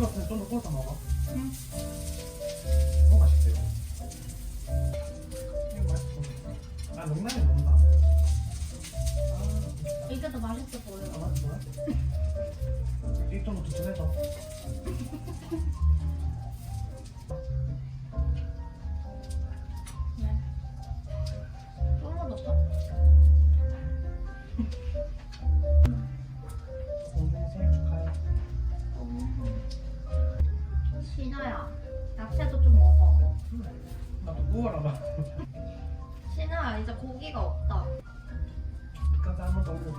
같은데 좀더 구워서 먹어. 응. 너무 맛있대요. 이거 맛있어. 아, 농담이 농담. 아, 이게 더 맛있어 보여. 아, 맞지, 뭐야? 이쪽도 두툼해서. 네. 또 먹었 신아야, 야채도 좀 먹어. 나도 구워라 봐. 신아야, 이제 고기가 없다. 이까지 한번 더? 어, 그래.